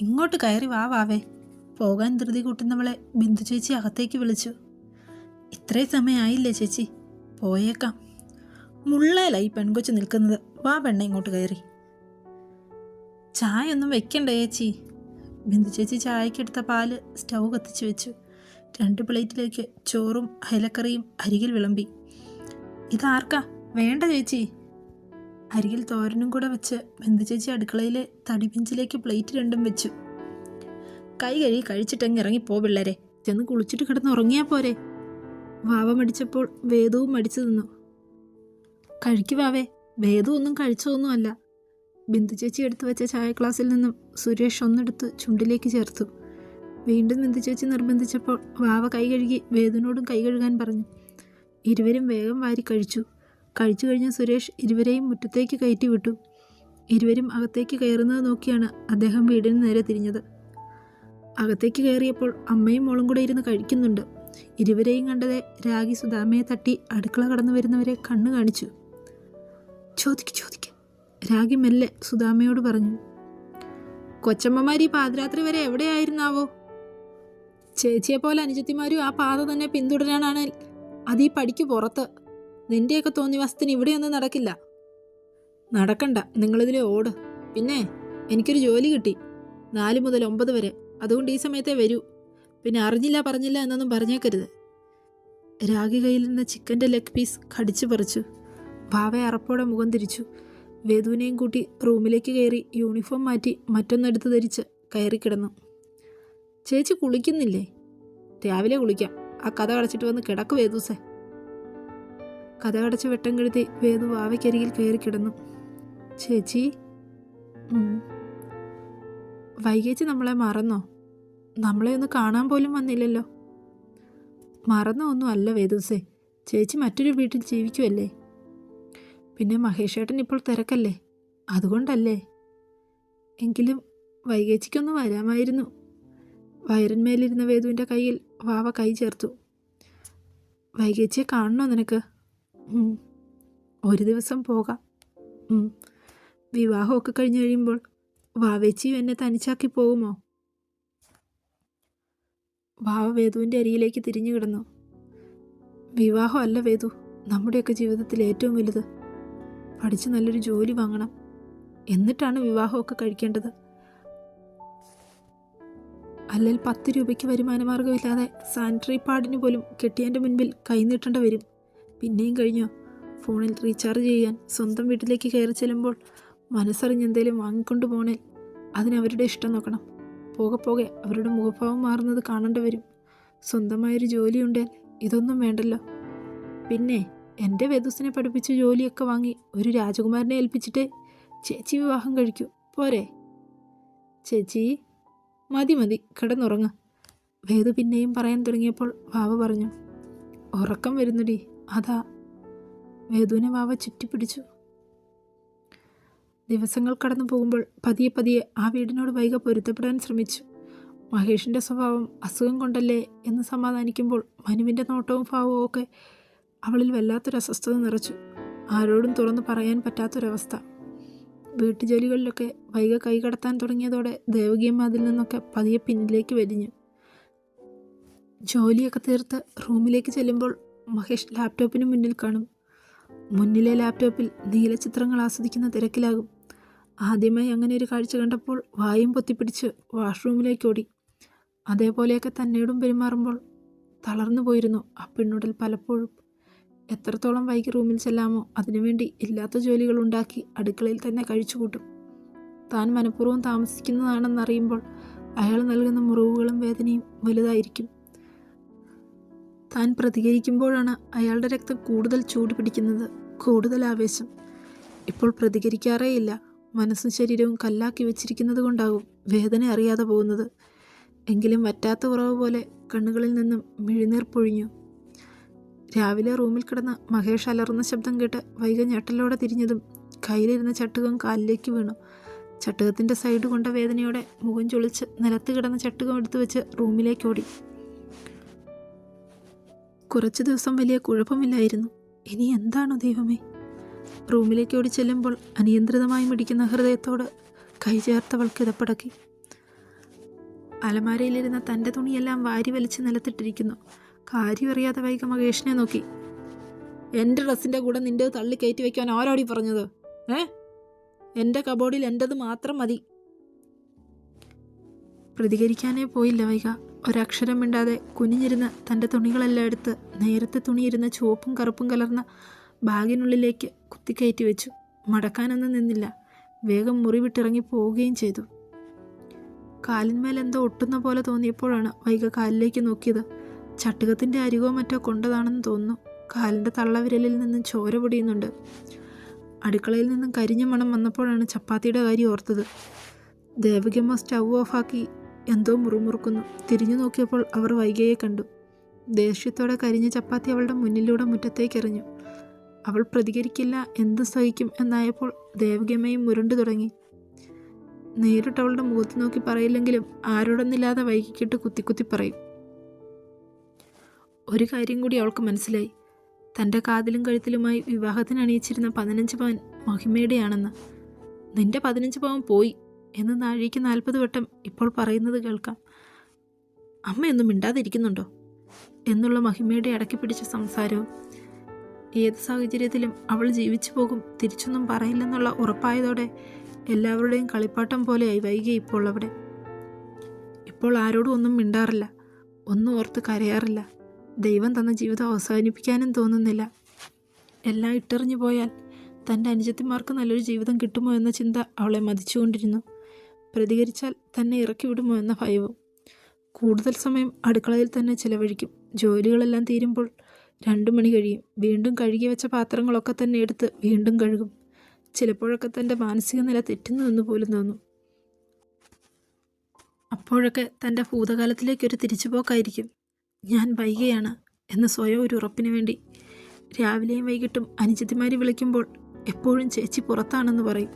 ഇങ്ങോട്ട് കയറി വാ വാവേ. പോകാൻ ധൃതി കൂട്ടുന്നവളെ ബിന്ദു ചേച്ചി അകത്തേക്ക് വിളിച്ചു. ഇത്രയും സമയമായില്ലേ ചേച്ചി? പോയേക്കാം. മുള്ളേല ഈ പെൺകൊച്ച് നിൽക്കുന്നത്. വാ പെണ്ണ ഇങ്ങോട്ട് കയറി. ചായ ഒന്നും വെക്കണ്ട ചേച്ചി. ബിന്ദു ചേച്ചി ചായക്കെടുത്ത പാൽ സ്റ്റൗ കത്തിച്ചു വെച്ചു. രണ്ട് പ്ലേറ്റിലേക്ക് ചോറും അയലക്കറിയും അരികിൽ വിളമ്പി. ഇതാർക്കാ? വേണ്ട ചേച്ചി. അരികിൽ തോരനും കൂടെ വെച്ച് ബന്ധുചേച്ചി അടുക്കളയിലെ തടിപിഞ്ചിലേക്ക് പ്ലേറ്റ് രണ്ടും വെച്ചു. കൈ കഴുകി കഴിച്ചിട്ടങ്ങ് ഇറങ്ങിപ്പോ പിള്ളേരെ. ചെന്ന് കുളിച്ചിട്ട് കിടന്ന് ഉറങ്ങിയാൽ പോരെ. വാവ മടിച്ചപ്പോൾ വേദവും മടിച്ചു നിന്നു. കഴിക്കു വാവേ. വേദവും ഒന്നും കഴിച്ചതൊന്നുമല്ല ബിന്ദു ചേച്ചി എടുത്തു വെച്ച ചായ ക്ലാസ്സിൽ നിന്നും സുരേഷ് ഒന്നെടുത്ത് ചുണ്ടിലേക്ക് ചേർത്തു. വീണ്ടും ബിന്ദു ചേച്ചി നിർബന്ധിച്ചപ്പോൾ വാവ കൈ കഴുകി വേദനോടും കൈ കഴുകാൻ പറഞ്ഞു. ഇരുവരും വേഗം വാരി കഴിച്ചു. കഴിച്ചു കഴിഞ്ഞ സുരേഷ് ഇരുവരെയും മുറ്റത്തേക്ക് കയറ്റി വിട്ടു. ഇരുവരും അകത്തേക്ക് കയറുന്നത് നോക്കിയാണ് അദ്ദേഹം വീടിന് നേരെ തിരിഞ്ഞത്. അകത്തേക്ക് കയറിയപ്പോൾ അമ്മയും മോളും കൂടെ ഇരുന്ന് കഴിക്കുന്നുണ്ട്. ഇരുവരെയും കണ്ടതേ രാഗി സുധാമയെ തട്ടി അടുക്കള കടന്നു വരുന്നവരെ കണ്ണു കാണിച്ചു. ചോദിക്ക് ചോദിക്ക് രാഗി മെല്ലെ സുധാമയോട് പറഞ്ഞു. കൊച്ചമ്മമാരി പാതിരാത്രി വരെ എവിടെയായിരുന്നാവോ? ചേച്ചിയെ പോലെ അനുജത്തിമാരും ആ പാത തന്നെ പിന്തുടരാനാണ്. അത് പടിക്ക് പുറത്ത്. നിന്റെയൊക്കെ തോന്നിയ വസ്തുന് ഇവിടെയൊന്നും നടക്കില്ല. നടക്കണ്ട നിങ്ങളിതിലെ ഓട്. പിന്നെ എനിക്കൊരു ജോലി കിട്ടി. നാല് മുതൽ ഒമ്പത് വരെ. അതുകൊണ്ട് ഈ സമയത്തേ വരൂ. പിന്നെ അറിഞ്ഞില്ല പറഞ്ഞില്ല എന്നൊന്നും പറഞ്ഞേക്കരുത്. രാഗി കയ്യിൽ നിന്ന് ചിക്കന്റെ ലെഗ് പീസ് കടിച്ചു പറിച്ചു. ഭാവ അറപ്പോടെ മുഖം തിരിച്ചു. വേദുവിനെയും കൂട്ടി റൂമിലേക്ക് കയറി യൂണിഫോം മാറ്റി മറ്റൊന്നെടുത്ത് ധരിച്ച് കയറിക്കിടന്നു ചേച്ചി കുളിക്കുന്നില്ലേ? രാവിലെ കുളിക്കാം. ആ കഥ കടച്ചിട്ട് വന്ന് കിടക്ക് വേദൂസേ. കഥ കടച്ച് വെട്ടം കെടുത്തി വേദു വാവയ്ക്കരികിൽ കയറി കിടന്നു. ചേച്ചി. വൈകേച്ചി നമ്മളെ മറന്നോ? നമ്മളെ ഒന്ന് കാണാൻ പോലും വന്നില്ലല്ലോ. മറന്നോ ഒന്നും അല്ല വേദൂസേ. ചേച്ചി മറ്റൊരു വീട്ടിൽ ജീവിക്കുമല്ലേ പിന്നെ മഹേഷേട്ടൻ ഇപ്പോൾ തിരക്കല്ലേ? അതുകൊണ്ടല്ലേ? എങ്കിലും വൈകേച്ചിക്കൊന്ന് വരാമായിരുന്നു. വയറിന്മേലിരുന്ന വേദുവിന്റെ കയ്യിൽ വാവ കൈ ചേർത്തു. വൈകേച്ചിയെ കാണണോ നിനക്ക്. ഒരു ദിവസം പോകാം. വിവാഹമൊക്കെ കഴിഞ്ഞ് കഴിയുമ്പോൾ വാവേച്ചിയും എന്നെ തനിച്ചാക്കി പോകുമോ? വാവ വേദുവിന്റെ അരിയിലേക്ക് തിരിഞ്ഞു കിടന്നു. വിവാഹമല്ല വേദു നമ്മുടെയൊക്കെ ജീവിതത്തിൽ ഏറ്റവും വലുത്. പഠിച്ച് നല്ലൊരു ജോലി വാങ്ങണം. എന്നിട്ടാണ് വിവാഹമൊക്കെ കഴിക്കേണ്ടത്. അല്ലെങ്കിൽ പത്ത് രൂപയ്ക്ക് വരുമാനമാർഗമില്ലാതെ സാനിറ്ററി പാഡിന് പോലും കെട്ടിയന്റെ മുൻപിൽ കൈനീട്ടേണ്ടി വരും. പിന്നെയും കഴിഞ്ഞോ. ഫോണിൽ റീചാർജ് ചെയ്യാൻ സ്വന്തം വീട്ടിലേക്ക് കയറി ചെല്ലുമ്പോൾ മനസ്സറിഞ്ഞ് എന്തേലും വാങ്ങിക്കൊണ്ട് പോണേൽ അതിനവരുടെ ഇഷ്ടം നോക്കണം. പോകെ പോകെ അവരുടെ മുഖഭാവം മാറുന്നത് കാണേണ്ടി വരും. സ്വന്തമായൊരു ജോലിയുണ്ടേൽ ഇതൊന്നും വേണ്ടല്ലോ. പിന്നെ എന്റെ വേദസിനെ പഠിപ്പിച്ച് ജോലിയൊക്കെ വാങ്ങി ഒരു രാജകുമാരനെ ഏൽപ്പിച്ചിട്ട് ചേച്ചി വിവാഹം കഴിക്കൂ. പോരെ. ചേച്ചി മതി മതി. കിടന്നുറങ്ങ. വേദു പിന്നെയും പറയാൻ തുടങ്ങിയപ്പോൾ വാവ പറഞ്ഞു ഉറക്കം വരുന്നടി. അതാ വേദുവിനെ വാവ ചുറ്റിപ്പിടിച്ചു. ദിവസങ്ങൾ കടന്നു പോകുമ്പോൾ പതിയെ പതിയെ ആ വീടിനോട് വൈക പൊരുത്തപ്പെടാൻ ശ്രമിച്ചു. മഹേഷിന്റെ സ്വഭാവം അസുഖം കൊണ്ടല്ലേ എന്ന് സമാധാനിക്കുമ്പോൾ മനുവിന്റെ നോട്ടവും ഭാവവും ഒക്കെ അവളിൽ വല്ലാത്തൊരു അസ്വസ്ഥത നിറച്ചു. ആരോടും തുറന്നു പറയാൻ പറ്റാത്തൊരവസ്ഥ. വീട്ടുജോലികളിലൊക്കെ വൈക കൈകടത്താൻ തുടങ്ങിയതോടെ ദേവകിയമ്മ അതിൽ നിന്നൊക്കെ പതിയെ പിന്നിലേക്ക് വലിഞ്ഞു. ജോലിയൊക്കെ തീർത്ത് റൂമിലേക്ക് ചെല്ലുമ്പോൾ മഹേഷ് ലാപ്ടോപ്പിന് മുന്നിൽ കാണും. മുന്നിലെ ലാപ്ടോപ്പിൽ നീലചിത്രങ്ങൾ ആസ്വദിക്കുന്ന തിരക്കിലാകും. ആദ്യമായി അങ്ങനെ ഒരു കാഴ്ച കണ്ടപ്പോൾ വായും പൊത്തിപ്പിടിച്ച് വാഷ്റൂമിലേക്ക് ഓടി. അതേപോലെയൊക്കെ തന്നോടും പെരുമാറുമ്പോൾ തളർന്നു പോയിരുന്നു ആ പെണ്ണുടൽ പലപ്പോഴും. എത്രത്തോളം വൈകി റൂമിൽ ചെല്ലാമോ അതിനുവേണ്ടി ഇല്ലാത്ത ജോലികൾ ഉണ്ടാക്കി അടുക്കളയിൽ തന്നെ കഴിച്ചുകൂട്ടും താൻ മനഃപൂർവം താമസിക്കുന്നതാണെന്നറിയുമ്പോൾ അയാൾ നൽകുന്ന മുറിവുകളും വേദനയും വലുതായിരിക്കും. താൻ പ്രതികരിക്കുമ്പോഴാണ് അയാളുടെ രക്തം കൂടുതൽ ചൂട് പിടിക്കുന്നത്. കൂടുതൽ ആവേശം. ഇപ്പോൾ പ്രതികരിക്കാറേയില്ല. മനസ്സും ശരീരവും കല്ലാക്കി വെച്ചിരിക്കുന്നത് കൊണ്ടാകും വേദന അറിയാതെ പോകുന്നത്. എങ്കിലും വറ്റാത്ത ഉറവ് പോലെ കണ്ണുകളിൽ നിന്നും മിഴിനീർ പൊഴിഞ്ഞു. രാവിലെ റൂമിൽ കിടന്ന് മഹേഷ് അലറുന്ന ശബ്ദം കേട്ട് വൈക ഞെട്ടലോടെ തിരിഞ്ഞതും കയ്യിലിരുന്ന ചട്ടുകം കാലിലേക്ക് വീണു. ചട്ടുകത്തിന്റെ സൈഡ് കൊണ്ട വേദനയോടെ മുഖം ചൊളിച്ച് നിലത്ത് കിടന്ന ചട്ടുകം എടുത്തു വെച്ച് റൂമിലേക്ക് ഓടി. കുറച്ച് ദിവസം വലിയ കുഴപ്പമില്ലായിരുന്നു. ഇനി എന്താണോ ദൈവമേ? റൂമിലേക്ക് ഓടി ചെല്ലുമ്പോൾ അനിയന്ത്രിതമായി മിടിക്കുന്ന ഹൃദയത്തോട് കൈ ചേർത്തവൾ കിതപ്പടക്കി. അലമാരയിലിരുന്ന തന്റെ തുണിയെല്ലാം വാരി വലിച്ച് നിലത്തിട്ടിരിക്കുന്നു. കാര്യം അറിയാതെ വൈക മഹേഷിനെ നോക്കി. എന്റെ ഡ്രസ്സിന്റെ കൂടെ നിന്റെ തള്ളി കയറ്റി വയ്ക്കാൻ ആരാടി പറഞ്ഞത്? ഏ? എന്റെ കബോർഡിൽ എന്റെത് മാത്രം മതി. പ്രതികരിക്കാനേ പോയില്ല വൈക. ഒരക്ഷരം മിണ്ടാതെ കുനിഞ്ഞിരുന്ന തന്റെ തുണികളെല്ലാം എടുത്ത് നേരത്തെ തുണിയിരുന്ന ചുവപ്പും കറുപ്പും കലർന്ന ബാഗിനുള്ളിലേക്ക് കുത്തിക്കയറ്റി വെച്ചു. മടക്കാനൊന്നും നിന്നില്ല. വേഗം മുറി വിട്ടിറങ്ങി പോവുകയും ചെയ്തു. കാലിന്മേൽ എന്തോ ഒട്ടുന്ന പോലെ തോന്നിയപ്പോഴാണ് വൈക കാലിലേക്ക് നോക്കിയത്. ചട്ടുകത്തിന്റെ അരികോ മറ്റോ കൊണ്ടതാണെന്ന് തോന്നുന്നു. കാലിന്റെ തള്ളവിരലിൽ നിന്നും ചോര പൊടിയുന്നുണ്ട്. അടുക്കളയിൽ നിന്നും കരിഞ്ഞ മണം വന്നപ്പോഴാണ് ചപ്പാത്തിയുടെ കാര്യം ഓർത്തത്. ദേവകിയമ്മ സ്റ്റൗ ഓഫാക്കി എന്തോ മുറുമുറുക്കുന്നു. തിരിഞ്ഞു നോക്കിയപ്പോൾ അവർ വൈകയെ കണ്ടു. ദേഷ്യത്തോടെ കരിഞ്ഞ ചപ്പാത്തി അവളുടെ മുന്നിലൂടെ മുറ്റത്തേക്ക് എറിഞ്ഞു അവൾ പ്രതികരിക്കില്ല എന്ത് സഹിക്കും എന്നായപ്പോൾ ദേവകിയമ്മയും മുരുണ്ടു തുടങ്ങി. നേരിട്ട് അവളുടെ മുഖത്ത് നോക്കി പറയില്ലെങ്കിലും ആരോടൊന്നില്ലാതെ വൈകിക്കിട്ട് കുത്തി കുത്തി പറയും. ഒരു കാര്യം കൂടി അവൾക്ക് മനസ്സിലായി. തന്റെ കാതിലും കഴുത്തിലുമായി വിവാഹത്തിന് അണിയിച്ചിരുന്ന പതിനഞ്ച് പവൻ മഹിമയുടെയാണെന്ന്. നിന്റെ പതിനഞ്ച് പവൻ പോയി. എന്ന് നാഴിക്ക് നാൽപ്പത് വട്ടം ഇപ്പോൾ പറയുന്നത് കേൾക്കാം. അമ്മയൊന്നും മിണ്ടാതിരിക്കുന്നുണ്ടോ? എന്നുള്ള മഹിമയുടെ അടക്കി പിടിച്ച സംസാരവും ഏത് സാഹചര്യത്തിലും അവൾ ജീവിച്ചു പോകും തിരിച്ചൊന്നും പറയില്ലെന്നുള്ള ഉറപ്പായതോടെ എല്ലാവരുടെയും കളിപ്പാട്ടം പോലെയായി വൈകി ഇപ്പോൾ അവിടെ. ഇപ്പോൾ ആരോടും ഒന്നും മിണ്ടാറില്ല. ഒന്നും ഓർത്ത് കരയാറില്ല. ദൈവം തന്ന ജീവിതം അവസാനിപ്പിക്കാനും തോന്നുന്നില്ല. എല്ലാം ഇട്ടെറിഞ്ഞു പോയാൽ തന്റെ അനുജത്തിമാർക്ക് നല്ലൊരു ജീവിതം കിട്ടുമോ എന്ന ചിന്ത അവളെ മതിച്ചുകൊണ്ടിരുന്നു. പ്രതികരിച്ചാൽ തന്നെ ഇറക്കി വിടുമോ എന്ന ഭയവും. കൂടുതൽ സമയം അടുക്കളയിൽ തന്നെ ചിലവഴിക്കും. ജോലികളെല്ലാം തീരുമ്പോൾ രണ്ടു മണി കഴിയും. വീണ്ടും കഴുകി വെച്ച പാത്രങ്ങളൊക്കെ തന്നെ എടുത്ത് വീണ്ടും കഴുകും. ചിലപ്പോഴൊക്കെ തന്റെ മാനസിക നില തെറ്റുന്നു എന്ന് പോലും തോന്നും. അപ്പോഴൊക്കെ തന്റെ ഭൂതകാലത്തിലേക്കൊരു തിരിച്ചുപോക്കായിരിക്കും. ഞാൻ വൈകിയാണ് എന്ന് സ്വയം ഒരു ഉറപ്പിന് വേണ്ടി രാവിലെയും വൈകിട്ടും അനുജത്തിമാരി വിളിക്കുമ്പോൾ എപ്പോഴും ചേച്ചി പുറത്താണെന്ന് പറയും.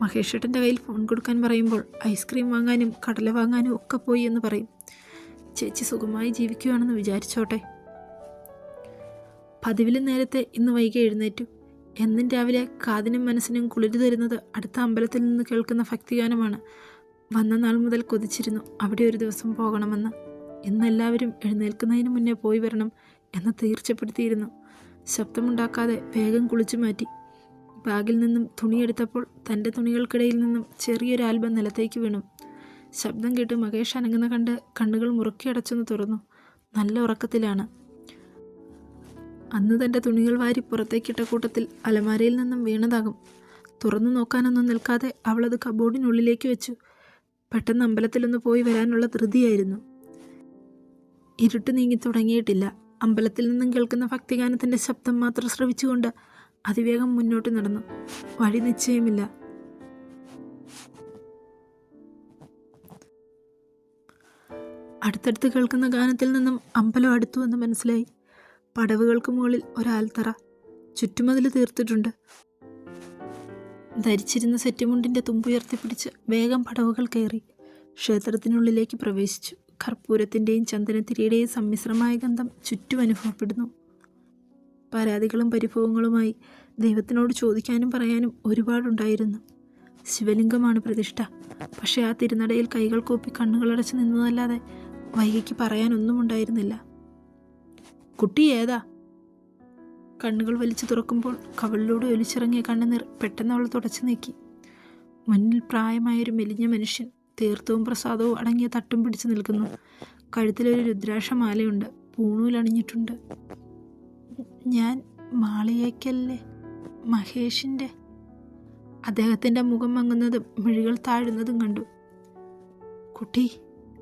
മഹേഷേട്ടന്റെ കയ്യിൽ ഫോൺ കൊടുക്കാൻ പറയുമ്പോൾ ഐസ്ക്രീം വാങ്ങാനും കടല വാങ്ങാനും ഒക്കെ പോയി എന്ന് പറയും. ചേച്ചി സുഖമായി ജീവിക്കുകയാണെന്ന് വിചാരിച്ചോട്ടെ. പതിവിൽ നേരത്തെ ഇന്ന് വൈകി എഴുന്നേറ്റു. എന്നും രാവിലെ കാതിനും മനസ്സിനും കുളിര് തരുന്നത് അടുത്ത അമ്പലത്തിൽ നിന്ന് കേൾക്കുന്ന ഭക്തിഗാനമാണ്. വന്ന നാൾ മുതൽ കൊതിച്ചിരുന്നു. അവിടെ ഒരു ദിവസം പോകണമെന്ന്. ഇന്നെല്ലാവരും എഴുന്നേൽക്കുന്നതിന് മുന്നേ പോയി വരണം എന്ന് തീർച്ചപ്പെടുത്തിയിരുന്നു. ശബ്ദമുണ്ടാക്കാതെ വേഗം കുളിച്ചു മാറ്റി. ബാഗിൽ നിന്നും തുണിയെടുത്തപ്പോൾ തന്റെ തുണികൾക്കിടയിൽ നിന്നും ചെറിയൊരു ആൽബം നിലത്തേക്ക് വീണു. ശബ്ദം കേട്ട് മകേഷ് അനങ്ങുന്ന കണ്ട് കണ്ണുകൾ മുറുക്കി അടച്ചെന്ന് തുറന്നു. നല്ല ഉറക്കത്തിലാണ്. അന്ന് തന്റെ തുണികൾ വാരി പുറത്തേക്കിട്ട കൂട്ടത്തിൽ അലമാരയിൽ നിന്നും വീണതാകും. തുറന്നു നോക്കാനൊന്നും നിൽക്കാതെ അവളത് കബോർഡിനുള്ളിലേക്ക് വെച്ചു. പെട്ടെന്ന് അമ്പലത്തിലൊന്ന് പോയി വരാനുള്ള ധൃതിയായിരുന്നു. ഇരുട്ട് നീങ്ങി തുടങ്ങിയിട്ടില്ല. അമ്പലത്തിൽ നിന്നും കേൾക്കുന്ന ഭക്തിഗാനത്തിന്റെ ശബ്ദം മാത്രം ശ്രവിച്ചുകൊണ്ട് അതിവേഗം മുന്നോട്ട് നടന്നു. വഴി നിശ്ചയമില്ല. അടുത്തടുത്ത് കേൾക്കുന്ന ഗാനത്തിൽ നിന്നും അമ്പലം അടുത്തു എന്ന് മനസ്സിലായി. പടവുകൾക്ക് മുകളിൽ ഒരാൽത്തറ ചുറ്റുമതിൽ തീർത്തിട്ടുണ്ട്. ധരിച്ചിരുന്ന സെറ്റുമുണ്ടിന്റെ തുമ്പുയർത്തിപ്പിടിച്ച് വേഗം പടവുകൾ കയറി. ക്ഷേത്രത്തിനുള്ളിലേക്ക് പ്രവേശിച്ചു. കർപ്പൂരത്തിന്റെയും ചന്ദനത്തിരിയുടെയും സമ്മിശ്രമായ ഗന്ധം ചുറ്റും അനുഭവപ്പെടുന്നു. പരാതികളും പരിഭവങ്ങളുമായി ദൈവത്തിനോട് ചോദിക്കാനും പറയാനും ഒരുപാടുണ്ടായിരുന്നു. ശിവലിംഗമാണ് പ്രതിഷ്ഠ. പക്ഷേ ആ തിരുനടയിൽ കൈകൾ കൂപ്പി കണ്ണുകളടച്ച് നിന്നതല്ലാതെ വൈകിക്ക് പറയാനൊന്നും ഉണ്ടായിരുന്നില്ല. കുട്ടി ഏതാ? കണ്ണുകൾ വലിച്ചു തുറക്കുമ്പോൾ കവളിലൂടെ ഒലിച്ചിറങ്ങിയ കണ്ണുനീർ പെട്ടെന്ന് അവൾ തുടച്ചു നീക്കി. മുന്നിൽ പ്രായമായൊരു മെലിഞ്ഞ മനുഷ്യൻ തീർത്ഥവും പ്രസാദവും അടങ്ങിയ തട്ടും പിടിച്ചു നിൽക്കുന്നു. കഴുത്തിലൊരു രുദ്രാക്ഷമാലയുണ്ട് പൂണൂലണിഞ്ഞിട്ടുണ്ട്. ഞാൻ മാളിയേക്കല്ലേ? മഹേഷിന്റെ അദ്ദേഹത്തിന്റെ മുഖം മങ്ങുന്നതും മിഴികൾ താഴുന്നതും കണ്ടു. കുട്ടി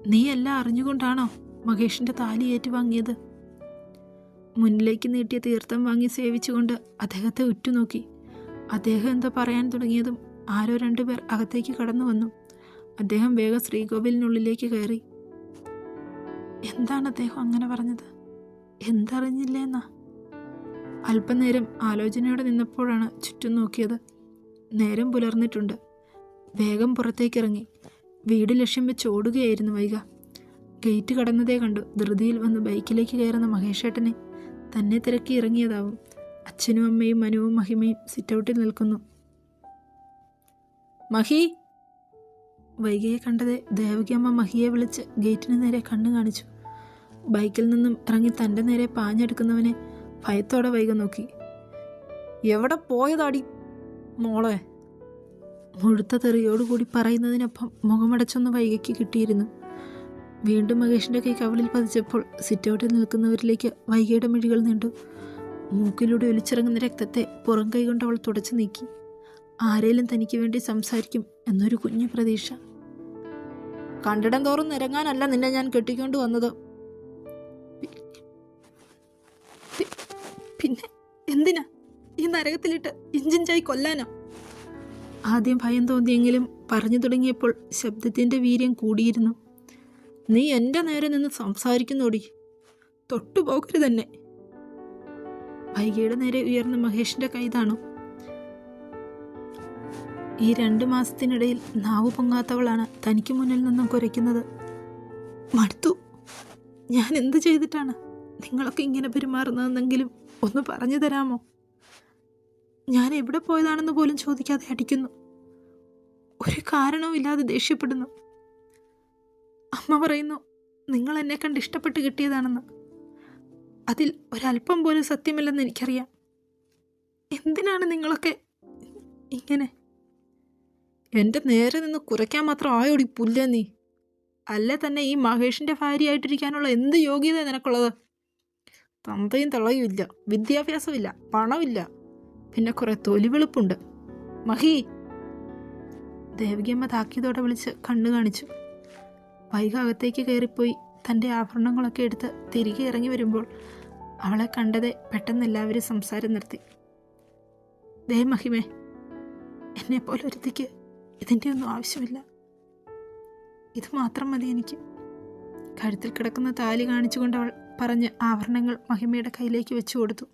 നീ എല്ലാം അറിഞ്ഞുകൊണ്ടാണോ മഹേഷിന്റെ താലി ഏറ്റുവാങ്ങിയത് മുന്നിലേക്ക് നീട്ടിയ തീർത്ഥം വാങ്ങി സേവിച്ചുകൊണ്ട് അദ്ദേഹത്തെ ഉറ്റുനോക്കി. അദ്ദേഹം എന്തോ പറയാൻ തുടങ്ങിയതും ആരോ രണ്ടുപേർ അകത്തേക്ക് കടന്നു വന്നു. അദ്ദേഹം വേഗം ശ്രീകോവിലിനുള്ളിലേക്ക് കയറി. എന്താണ് അദ്ദേഹം അങ്ങനെ പറഞ്ഞത്? എന്തറിഞ്ഞില്ലേന്നാ? അല്പനേരം ആലോചനയോടെ നിന്നപ്പോഴാണ് ചുറ്റും നോക്കിയത്. നേരം പുലർന്നിട്ടുണ്ട്. വേഗം പുറത്തേക്കിറങ്ങി. വീട് ലക്ഷ്യം വെച്ച് ഓടുകയായിരുന്നു വൈക ഗേറ്റ് കടന്നതേ കണ്ടു. ധൃതിയിൽ വന്ന് ബൈക്കിലേക്ക് കയറുന്ന മഹേഷേട്ടനെ തന്നെ തിരക്കി ഇറങ്ങിയതാവും. അച്ഛനും അമ്മയും മനുവും മഹിമയും സിറ്റൗട്ടിൽ നിൽക്കുന്നു. മഹി! വൈകിയെ കണ്ടത് ദേവകിയമ്മ മഹിയെ വിളിച്ച് ഗേറ്റിന് നേരെ കണ്ണു കാണിച്ചു. ബൈക്കിൽ നിന്നും ഇറങ്ങി തന്റെ നേരെ പാഞ്ഞെടുക്കുന്നവനെ ഭയത്തോടെ വൈക നോക്കി. എവിടെ പോയതാടി മോളെ? മുഴുത്ത തെറിയോടുകൂടി പറയുന്നതിനൊപ്പം മുഖമടച്ചൊന്ന് വൈകയ്ക്ക് കിട്ടിയിരുന്നു. വീണ്ടും മഹേഷിന്റെ കൈ കവളിൽ പതിച്ചപ്പോൾ സിറ്റൗട്ടിൽ നിൽക്കുന്നവരിലേക്ക് വൈകിയുടെ മിഴികൾ നീണ്ടു. മൂക്കിലൂടെ ഒലിച്ചിറങ്ങുന്ന രക്തത്തെ പുറം കൈകൊണ്ട് അവൾ തുടച്ചു നീക്കി. ആരേലും തനിക്ക് വേണ്ടി സംസാരിക്കും എന്നൊരു കുഞ്ഞു പ്രതീക്ഷ. കണ്ടിടം തോറും നിരങ്ങാനല്ല നിന്നെ ഞാൻ കെട്ടിക്കൊണ്ട് വന്നത്. പിന്നെ എന്തിനാ ഈ നരകത്തിലിട്ട് ഇഞ്ചിഞ്ചായി കൊല്ലാനോ? ആദ്യം ഭയം തോന്നിയെങ്കിലും പറഞ്ഞു തുടങ്ങിയപ്പോൾ ശബ്ദത്തിന്റെ വീര്യം കൂടിയിരുന്നു. നീ എന്റെ നേരെ നിന്ന് സംസാരിക്കുന്നോടി. തൊട്ടുപോകരുത് തന്നെ വൈകിയുടെ നേരെ ഉയർന്ന മഹേഷിന്റെ കൈതാണു ഈ രണ്ട് മാസത്തിനിടയിൽ നാവ് പൊങ്ങാത്തവളാണ് തനിക്ക് മുന്നിൽ നിന്നും കുരയ്ക്കുന്നത്. മടുത്തു. ഞാൻ എന്ത് ചെയ്തിട്ടാണ് നിങ്ങളൊക്കെ ഇങ്ങനെ പെരുമാറുന്നതെന്നെങ്കിലും ഒന്ന് പറഞ്ഞു തരാമോ? ഞാൻ എവിടെ പോയതാണെന്ന് പോലും ചോദിക്കാതെ അടിക്കുന്നു. ഒരു കാരണവും ഇല്ലാതെ ദേഷ്യപ്പെടുന്നു. അമ്മ പറയുന്നു നിങ്ങൾ എന്നെ കണ്ട് ഇഷ്ടപ്പെട്ട് കിട്ടിയതാണെന്ന്. അതിൽ ഒരല്പം പോലും സത്യമില്ലെന്ന് എനിക്കറിയാം. എന്തിനാണ് നിങ്ങളൊക്കെ ഇങ്ങനെ? എന്റെ നേരെ നിന്ന് കുറയ്ക്കാൻ മാത്രം ആയോടി പുല്ല നീ. അല്ലേ തന്നെ ഈ മഹേഷിന്റെ ഭാര്യയായിട്ടിരിക്കാനുള്ള എന്ത് യോഗ്യത നിനക്കുള്ളത്? തന്തയും തളയും ഇല്ല. വിദ്യാഭ്യാസമില്ല. പണമില്ല. പിന്നെ കുറെ തൊലിവെളുപ്പുണ്ട്. മഹി! ദേവികമ്മ താക്കിയതോടെ വിളിച്ച് കണ്ണു കാണിച്ചു. വൈക അകത്തേക്ക് കയറിപ്പോയി തന്റെ ആഭരണങ്ങളൊക്കെ എടുത്ത് തിരികെ ഇറങ്ങി വരുമ്പോൾ അവളെ കണ്ടതേ പെട്ടെന്ന് എല്ലാവരും സംസാരം നിർത്തി. ദേ മഹിമേ എന്നെ പോലെ ഒരുത്തിക്ക് ഇതിന്റെ ഒന്നും ആവശ്യമില്ല. ഇത് മാത്രം മതി എനിക്ക്. കഴുത്തിൽ കിടക്കുന്ന താലി കാണിച്ചുകൊണ്ട് അവൾ പറഞ്ഞ് ആഭരണങ്ങൾ മഹിമയുടെ കയ്യിലേക്ക് വെച്ചു കൊടുത്തു.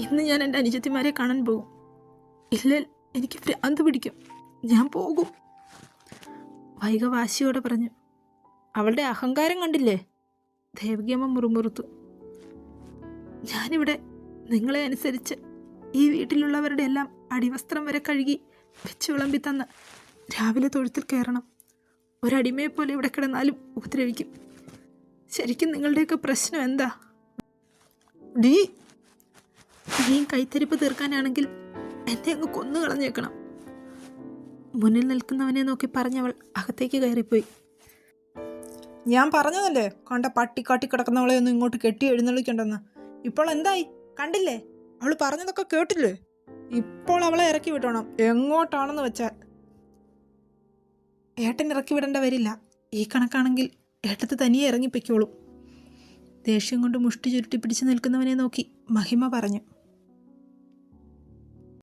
ഇന്ന് ഞാൻ എന്റെ അനുജത്തിമാരെ കാണാൻ പോകും. ഇല്ല എനിക്ക് ഭ്രാന്ത് പിടിക്കും. ഞാൻ പോകും. വൈക വാശിയോടെ പറഞ്ഞു അവളുടെ അഹങ്കാരം കണ്ടില്ലേ? ദേവകിയമ്മ മുറുമുറുത്തു ഞാനിവിടെ നിങ്ങളെ അനുസരിച്ച് ഈ വീട്ടിലുള്ളവരുടെ എല്ലാം അടിവസ്ത്രം വരെ കഴുകി വെച്ച് വിളമ്പി തന്ന് രാവിലെ തൊഴുത്തിൽ കയറണം. ഒരടിമയെ പോലെ ഇവിടെ കിടന്നാലും ഉപദ്രവിക്കും. ശരിക്കും നിങ്ങളുടെയൊക്കെ പ്രശ്നം എന്താ? ഡീ നീ കൈത്തരിപ്പ് തീർക്കാനാണെങ്കിൽ എന്നെ അങ്ങ് കൊന്നു കളഞ്ഞേക്കണം. മുന്നിൽ നിൽക്കുന്നവനെ നോക്കി പറഞ്ഞവൾ അകത്തേക്ക് കയറിപ്പോയി. ഞാൻ പറഞ്ഞതല്ലേ കണ്ട പട്ടിക്കാട്ടി കിടക്കുന്നവളെ ഒന്നും ഇങ്ങോട്ട് കെട്ടി എഴുന്നള്ളിക്കണ്ടെന്ന്. ഇപ്പോൾ എന്തായി? കണ്ടില്ലേ? അവൾ പറഞ്ഞതൊക്കെ കേട്ടില്ലേ? ഇപ്പോൾ അവളെ ഇറക്കി വിട്ടണം എങ്ങോട്ടാണെന്ന് വെച്ചാൽ. ഏട്ടൻ ഇറക്കി വിടേണ്ട വരില്ല. ഈ കണക്കാണെങ്കിൽ ഏട്ടത്ത് തനിയെ ഇറങ്ങിപ്പൊയ്ക്കോളും. ദേഷ്യം കൊണ്ട് മുഷ്ടി ചുരുട്ടി പിടിച്ചു നിൽക്കുന്നവനെ നോക്കി മഹിമ പറഞ്ഞു.